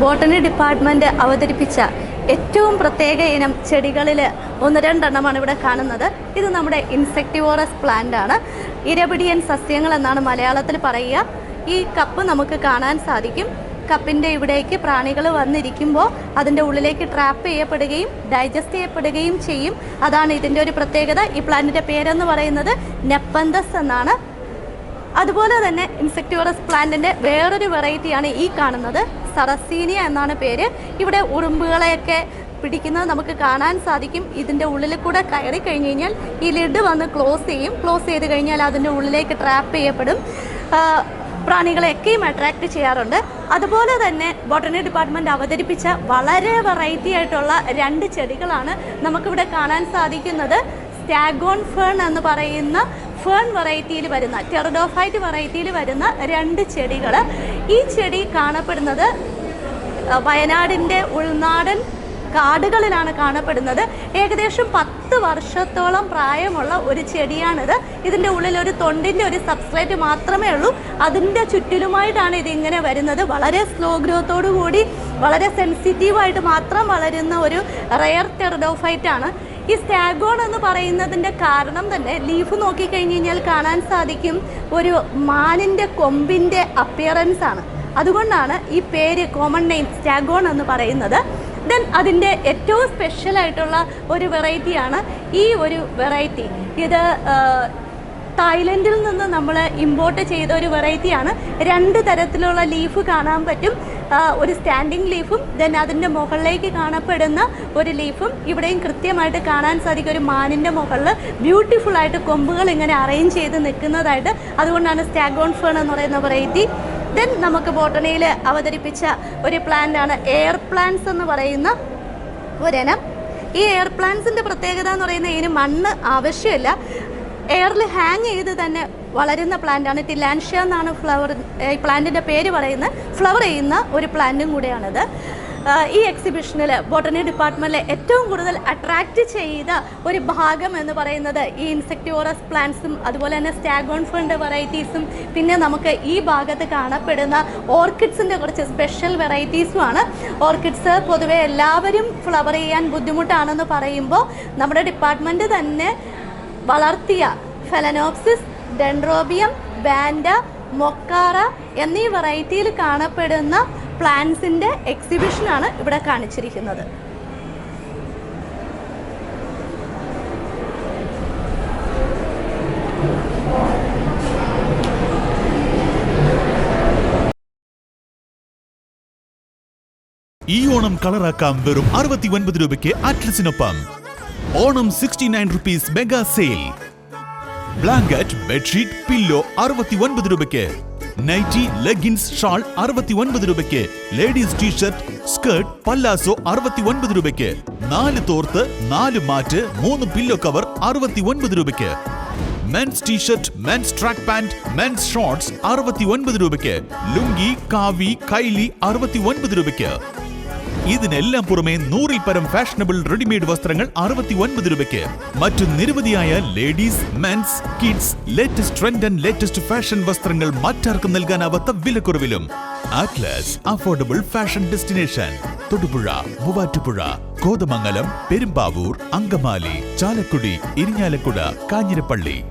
Botany department അവതരിപ്പിച്ച ഏറ്റവും പ്രത്യേക ഇനം ചെടികളിൽ ഒന്ന് രണ്ടെണ്ണമാണ് ഇവിടെ കാണുന്നത്. ഇത് നമ്മുടെ ഇൻസെക്ടിവോറസ് പ്ലാന്റ് ആണ്. ഇരപിടിയൻ സസ്യങ്ങൾ എന്നാണ് മലയാളത്തിൽ പറയുക. ഈ കപ്പ് നമുക്ക് കാണാൻ സാധിക്കും. കപ്പിന്റെ ഇവിടേക്ക് പ്രാണികൾ വന്നിരിക്കുമ്പോൾ അതിന്റെ ഉള്ളിലേക്ക് ട്രാപ്പ് ചെയ്യപ്പെടുകയും ഡൈജസ്റ്റ് ചെയ്യപ്പെടുകയും ചെയ്യും. അതാണ് ഇതിന്റെ ഒരു പ്രത്യേകത. ഈ പ്ലാന്റിന്റെ പേരെന്ന് പറയുന്നത് നെപ്പന്തസ് എന്നാണ്. അതുപോലെ തന്നെ ഇൻസെക്ടിവറസ് പ്ലാന്റിന്റെ വേറൊരു വെറൈറ്റിയാണ് ഈ കാണുന്നത്. സറസീനിയ എന്നാണ് പേര്. ഇവിടെ ഉറുമ്പുകളെയൊക്കെ പിടിക്കുന്നത് നമുക്ക് കാണാൻ സാധിക്കും. ഇതിന്റെ ഉള്ളിൽ കൂടെ കയറി കഴിഞ്ഞ് കഴിഞ്ഞാൽ ഈ ലിഡ് വന്ന് ക്ലോസ് ചെയ്യും. ക്ലോസ് ചെയ്ത് കഴിഞ്ഞാൽ അതിന്റെ ഉള്ളിലേക്ക് ട്രാപ്പ് ചെയ്യപ്പെടും. പ്രാണികളെയൊക്കെയും അട്രാക്റ്റ് ചെയ്യാറുണ്ട്. അതുപോലെ തന്നെ ബോട്ടണി ഡിപ്പാർട്ട്മെന്റ് അവതരിപ്പിച്ച വളരെ വെറൈറ്റി ആയിട്ടുള്ള രണ്ട് ചെടികളാണ് നമുക്കിവിടെ കാണാൻ സാധിക്കുന്നത്. സ്റ്റാഗോൺ ഫേൺ എന്ന് പറയുന്ന ഫേൺ വെറൈറ്റിയിൽ വരുന്ന ടെറഡോഫൈറ്റ് വെറൈറ്റിയിൽ വരുന്ന രണ്ട് ചെടികൾ ഈ ചെടി കാണപ്പെടുന്നത് വയനാടിന്റെ ഉൾനാടൻ കാടുകളിലാണ് കാണപ്പെടുന്നത്. ഏകദേശം പത്ത് വർഷത്തോളം പ്രായമുള്ള ഒരു ചെടിയാണിത്. ഇതിന്റെ ഉള്ളിൽ ഒരു തൊണ്ടിന്റെ ഒരു സബ്സ്ട്രേറ്റ് മാത്രമേ ഉള്ളൂ. അതിന്റെ ചുറ്റിലുമായിട്ടാണ് ഇതിങ്ങനെ വരുന്നത്. വളരെ സ്ലോ ഗ്രോത്തോടു കൂടി വളരെ സെൻസിറ്റീവായിട്ട് മാത്രം വളരുന്ന ഒരു റയർ ആണ്. ഈ സ്റ്റാഗോൺ എന്ന് പറയുന്നതിന്റെ കാരണം തന്നെ ലീഫ് നോക്കിക്കഴിഞ്ഞ് കഴിഞ്ഞാൽ കാണാൻ സാധിക്കും ഒരു മാനിന്റെ കൊമ്പിന്റെ അപ്പിയറൻസ് ആണ്. അതുകൊണ്ടാണ് ഈ പേര് കോമൺ നെയിം സ്റ്റാഗോൺ എന്ന് പറയുന്നത്. ദെൻ അതിന്റെ ഏറ്റവും സ്പെഷ്യൽ ആയിട്ടുള്ള ഒരു വെറൈറ്റിയാണ് ഈ ഒരു വെറൈറ്റി ഇത് തായ്ലൻഡിൽ നിന്ന് നമ്മൾ ഇമ്പോർട്ട് ചെയ്ത ഒരു വെറൈറ്റിയാണ് രണ്ട് തരത്തിലുള്ള ലീഫ് കാണാൻ പറ്റും. ഒരു സ്റ്റാൻഡിങ് ലീഫും ദെൻ അതിന്റെ മുകളിലേക്ക് കാണപ്പെടുന്ന ഒരു ലീഫും ഇവിടെയും കൃത്യമായിട്ട് കാണാൻ സാധിക്കും. ഒരു മാനിന്റെ മുകളിൽ ബ്യൂട്ടിഫുൾ ആയിട്ട് കൊമ്പുകൾ ഇങ്ങനെ അറേഞ്ച് ചെയ്ത് നിൽക്കുന്നതായിട്ട്. അതുകൊണ്ടാണ് സ്റ്റാഗോൺ ഫേൺ എന്ന് പറയുന്ന വെറൈറ്റി. ദെൻ നമുക്ക് ബോട്ടണിയിൽ അവതരിപ്പിച്ച ഒരു പ്ലാന്റാണ് എയർ പ്ലാന്റ്സ് എന്ന് പറയുന്ന ഒരിനം. ഈ എയർ പ്ലാന്റ്സിന്റെ പ്രത്യേകത എന്ന് പറയുന്നത് ഇതിന് മണ്ണ് ആവശ്യമില്ല. എയറിൽ ഹാങ് ചെയ്ത് തന്നെ വളരുന്ന പ്ലാന്റാണ് ടിലാൻഷ്യ എന്നാണ് ഫ്ലവർ ഈ പ്ലാന്റിന്റെ പേര് പറയുന്ന ഫ്ലവർ ചെയ്യുന്ന ഒരു പ്ലാന്റും കൂടെയാണിത്. ഈ എക്സിബിഷനിൽ ബോട്ടണി ഡിപ്പാർട്ട്മെന്റിലെ ഏറ്റവും കൂടുതൽ അട്രാക്റ്റ് ചെയ്ത ഒരു ഭാഗം എന്ന് പറയുന്നത് ഈ ഇൻസെക്ടിവോറസ് പ്ലാന്റ്സും അതുപോലെ തന്നെ സ്റ്റാഗോൺ ഫണ്ട് വെറൈറ്റീസും പിന്നെ നമുക്ക് ഈ ഭാഗത്ത് കാണപ്പെടുന്ന ഓർക്കിഡ്സിന്റെ കുറച്ച് സ്പെഷ്യൽ വെറൈറ്റീസുമാണ് ഓർക്കിഡ്സ് പൊതുവെ എല്ലാവരും ഫ്ലവർ ചെയ്യാൻ ബുദ്ധിമുട്ടാണെന്ന് പറയുമ്പോൾ നമ്മുടെ ഡിപ്പാർട്ട്മെന്റ് തന്നെ വളർത്തിയ ഫെലനോപ്സിസ് ഡെൻഡ്രോബിയം ബാൻഡ മൊക്കാറ എന്നീ വെറൈറ്റിയിൽ കാണപ്പെടുന്ന പ്ലാന്റ്സിന്റെ എക്സിബിഷനാണ് ഇവിടെ കാണിച്ചിരിക്കുന്നത്. ഈ ഓണം കളറാക്കാം വെറും അറുപത്തി ഒൻപത് രൂപയ്ക്ക് അറ്റ്ലസിനൊപ്പം Onam sixty nine rupees mega sale blanket bedsheet pillow അറുപത്തി ഒൻപത് രൂപയ്ക്ക്. നൈറ്റി ലെഗിൻസ് ഷാൾ അറുപത്തി ഒൻപത് രൂപയ്ക്ക്. ലേഡീസ് ടീഷർട്ട് സ്കേർട്ട് പല്ലാസോ അറുപത്തി ഒൻപത് രൂപയ്ക്ക്. നാല് തോർത്ത് നാല് മാറ്റ് മൂന്ന് പില്ലോ കവർ അറുപത്തി ഒൻപത് രൂപയ്ക്ക്. Men's t shirt men's track pant men's shorts അറുപത്തി ഒൻപത് രൂപയ്ക്ക്. ലുങ്കി കാവി കൈലി അറുപത്തി ഒൻപത് രൂപയ്ക്ക്. ഇതിനെല്ലാം പുറമെ നൂറിൽ പരം ഫാഷനബിൾ റെഡിമെയ്ഡ് വസ്ത്രങ്ങൾ അറുപത്തി ഒൻപത് രൂപയ്ക്ക്. മറ്റു നിരവധിയായ ladies men's kids latest trend and latest fashion വസ്ത്രങ്ങൾ മറ്റാർക്കും നൽകാനാവാത്ത വിലക്കുറവിലും. Atlas affordable fashion destination Thodupuzha Muvattupuzha Kothamangalam Perumbavoor Angamaly Chalakudy Irinjalakuda Kanjirappally.